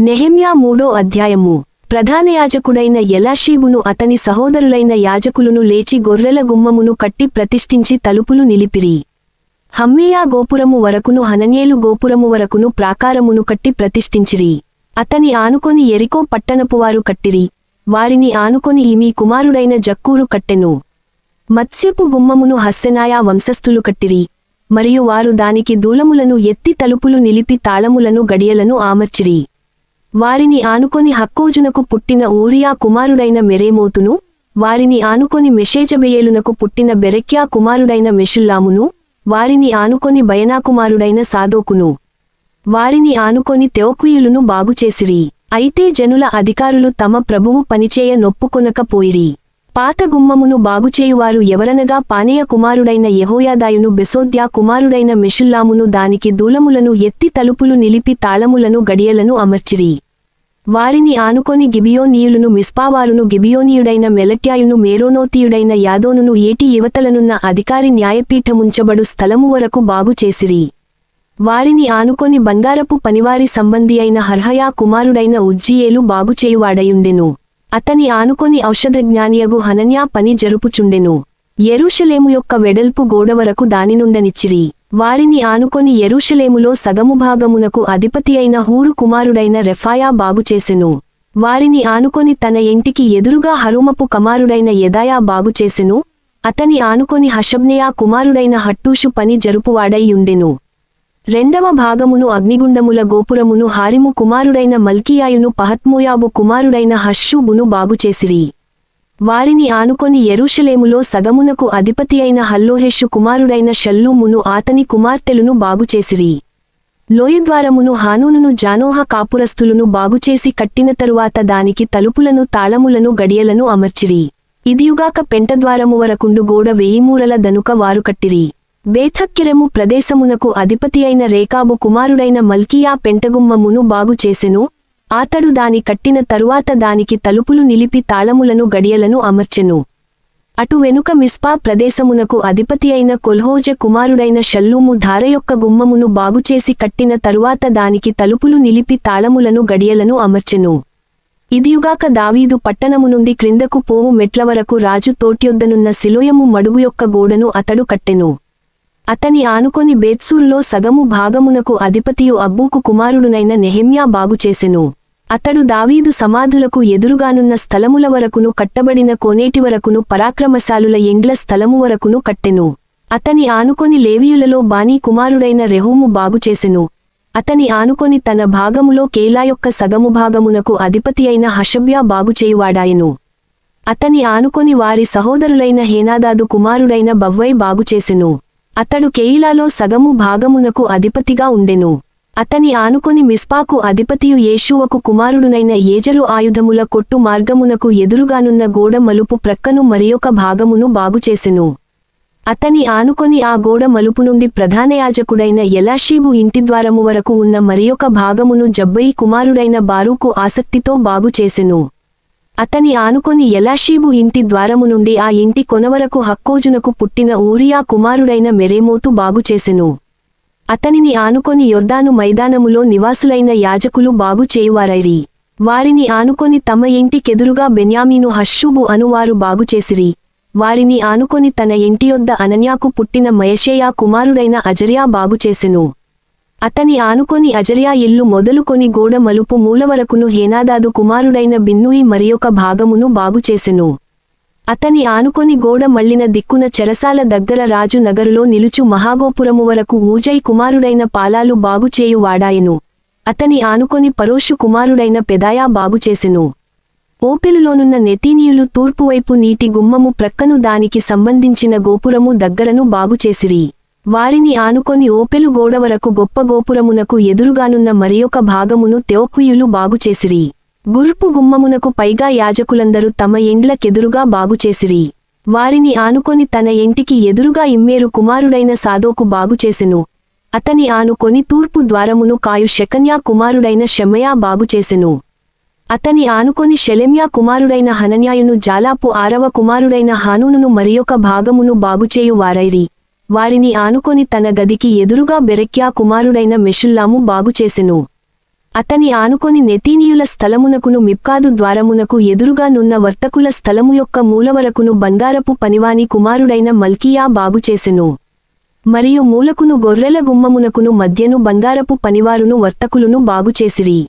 నెహెమ్యా మూడో అధ్యాయము. ప్రధాన యాజకుడైన ఎలాషీబును అతని సహోదరులైన యాజకులను లేచి గొర్రెల గుమ్మమును కట్టి ప్రతిష్ఠించి తలుపులు నిలిపిరి. హమ్మియా గోపురము వరకును హననేలు గోపురము వరకును ప్రాకారమును కట్టి ప్రతిష్ఠించిరి. అతని ఆనుకొని ఎరికో పట్టణపువారు కట్టిరి. వారిని ఆనుకొని ఈమీ కుమారుడైన జక్కూరు కట్టెను. మత్స్యపు గుమ్మమును హస్సెనాయా వంశస్థులు కట్టిరి. మరియు వారు దానికి దూలములను ఎత్తి తలుపులు నిలిపి తాళములను గడియలను ఆమర్చిరి. వారిని ఆనుకొని హక్కోజునకు పుట్టిన ఊరియా కుమారుడైన మెరేమోతును వారిని ఆనుకొని మెషేజబెయేలునకు పుట్టిన బెరెక్యా కుమారుడైన మెషుల్లామును వారిని ఆనుకొని బయనాకుమారుడైన సాదోకును. వారిని ఆనుకొని తెోక్వీయులను బాగుచేసిరి. అయితే జనుల అధికారులు తమ ప్రభువు పనిచేయ నొప్పుకొనకపోయిరి పాత గుమ్మమును బాగుచేయువారు ఎవరనగా పానేయ కుమారుడైన యహోయాదాయును బెసోద్యా కుమారుడైన మెషుల్లామును దానికి దూలములను ఎత్తి తలుపులు నిలిపి తాళములను గడియలను అమర్చిరి. వారిని ఆనుకొని గిబియోనీయులను మిస్పావారును గిబియోనీయుడైన మెలట్యాయును మేరోనోతీయుడైన యాదోనును ఏటి యువతలనున్న అధికారి న్యాయపీఠముంచబడు స్థలము వరకు బాగుచేసిరి. వారిని ఆనుకొని బంగారపు పనివారి సంబంధి అయిన హర్హయా కుమారుడైన ఉజ్జియేలు బాగుచేయువాడయుండెను. అతని ఆనుకొని ఔషధజ్ఞానియగు హనన్యా పని జరుపుచుండెను. ఎరుషలేము యొక్క వెడల్పు గోడవరకు దానినుండనిచ్చిరి. వారిని ఆనుకొని ఎరుషలేములో సగము భాగమునకు అధిపతి అయిన హూరు కుమారుడైన రెఫాయా బాగుచేసెను వారిని ఆనుకొని తన ఇంటికి ఎదురుగా హరుమపు కమారుడైన యదాయా బాగుచేసెను అతని ఆనుకొని హషబ్నేయా కుమారుడైన హట్టూషు పని జరుపువాడైయుండెను రెండవ భాగమును అగ్నిగుండముల గోపురమును హారిము కుమారుడైన మల్కియాయును పహత్మోయాబు కుమారుడైన హష్షూబును బాగుచేసిరి. వారిని ఆనుకొని ఎరుషలేములో సగమునకు అధిపతి అయిన హల్లోహేషు కుమారుడైన షల్లూమును ఆతని కుమార్తెలును బాగుచేసిరి. లోయద్వారమును హానూనును జానోహ కాపురస్తులను బాగుచేసి కట్టిన తరువాత దానికి తలుపులను తాళములను గడియలను అమర్చిరి. ఇదియుగాక పెంటద్వారము వరకుండు గోడ వేయిమూరల దనుక వారు కట్టిరి. బేథక్కిరము ప్రదేశమునకు అధిపతి అయిన రేకాబు కుమారుడైన మల్కియా పెంటగుమ్మమును బాగుచేసెను ఆతడు దాని కట్టిన తరువాత దానికి తలుపులు నిలిపి తాళములను గడియలను అమర్చెను. అటు వెనుక మిస్పా ప్రదేశమునకు అధిపతి అయిన కొల్హోజ కుమారుడైన షల్లూము ధార యొక్క గుమ్మమును బాగుచేసి కట్టిన తరువాత దానికి తలుపులు నిలిపి తాళములను గడియలను అమర్చెను. ఇదియుగాక దావీదు పట్టణము నుండి క్రిందకు పోవు మెట్ల వరకు రాజు తోట్యొద్దనున్న శిలోయము మడుగు యొక్క గోడను అతడు కట్టెను. అతని ఆనుకొని బేత్సూరులో సగము భాగమునకు అధిపతియు అబ్బూకు కుమారుడునైన నెహెమ్యా బాగుచేసెను అతడు దావీదు సమాధులకు ఎదురుగానున్న స్థలముల వరకును కట్టబడిన కోనేటి వరకును పరాక్రమశాలుల ఎండ్ల స్థలము వరకును కట్టెను. అతని ఆనుకొని లేవీయులలో బానీ కుమారుడైన రెహూము బాగుచేసెను అతని ఆనుకొని తన భాగములో కేలా యొక్క సగము భాగమునకు అధిపతి అయిన హషబ్యా బాగుచేయువాడాయెను అతని ఆనుకొని వారి సహోదరులైన హేనాదాదు కుమారుడైన బవ్వై బాగుచేసెను అతడు కేయిలాలో సగము భాగమునకు అధిపతిగా ఉండెను. అతని ఆనుకొని మిస్పాకు అధిపతియు యేషువకు కుమారుడునైన ఏజరు ఆయుధముల కొట్టు మార్గమునకు ఎదురుగానున్న గోడ మలుపు ప్రక్కను మరియొక భాగమును బాగుచేసెను. అతని ఆనుకొని ఆ గోడ మలుపు నుండి ప్రధానయాజకుడైన ఎలాషీబు ఇంటిద్వారము వరకు ఉన్న మరియొక భాగమును జబ్బయి కుమారుడైన బారూకు ఆసక్తితో బాగుచేసెను. అతని ఆనుకొని ఎలాషీబు ఇంటి ద్వారము నుండి ఆ ఇంటి కొనవరకు హక్కోజునకు పుట్టిన ఊరియా కుమారుడైన మెరేమోతు బాగుచేసెను అతనిని ఆనుకొని యొర్దాను మైదానములో నివాసులైన యాజకులు బాగుచేయువారైరి వారిని ఆనుకొని తమ ఇంటికెదురుగా బెన్యామీను హష్షుబు అనువారు బాగుచేసిరి వారిని ఆనుకొని తన ఇంటియొద్ద అనన్యాకు పుట్టిన మయషేయా కుమారుడైన అజర్యా బాగుచేసెను అతని ఆనుకొని అజరియా ఇల్లు మొదలుకొని గోడ మలుపు మూలవరకును హేనాదాదు కుమారుడైన బిన్నుయి మరియొక భాగమును బాగుచేసెను అతని ఆనుకొని గోడ మళ్ళిన దిక్కున చెరసాల దగ్గర రాజు నగరులో నిలుచు మహాగోపురము వరకు ఊజై కుమారుడైన పాలాలు బాగుచేయు వాడాయెను. అతని ఆనుకొని పరోషు కుమారుడైన పెదాయా బాగుచేసెను ఓపెలులోనున్న నెతీనీయులు తూర్పువైపు నీటి గుమ్మము ప్రక్కను దానికి సంబంధించిన గోపురము దగ్గరను బాగుచేసిరి వారిని ఆనుకొని ఓపెలు గోడ వరకు గొప్ప గోపురమునకు ఎదురుగానున్న మరియొక భాగమును తెవకుయులు బాగుచేసిరి. గుర్పు గుమ్మమునకు పైగా యాజకులందరూ తమ ఎండ్లకెదురుగా బాగుచేసిరి. వారిని ఆనుకొని తన ఇంటికి ఎదురుగా ఇమ్మేరు కుమారుడైన సాదోకు బాగుచేసెను. అతని ఆనుకొని తూర్పు ద్వారమును కాయు శకన్యా కుమారుడైన షెమయా బాగుచేసెను. అతని ఆనుకొని షెలెమ్యా కుమారుడైన హనన్యాయును జాలాపు ఆరవ కుమారుడైన హానూనును మరియొక భాగమును బాగుచేయు వారైరి వారిని ఆనుకొని తన గదికి ఎదురుగా బెరెక్యా కుమారుడైన మెషుల్లాము బాగుచేసెను అతని ఆనుకొని నెతీనియుల స్థలమునకును మిప్కాదు ద్వారమునకు ఎదురుగా నున్న వర్తకుల స్థలము యొక్క మూలవరకును బంగారపు పనివాని కుమారుడైన మల్కియా బాగుచేసెను మరియు మూలకును గొర్రెల గుమ్మమునకును మధ్యను బంగారపు పనివారును వర్తకులను బాగుచేసిరి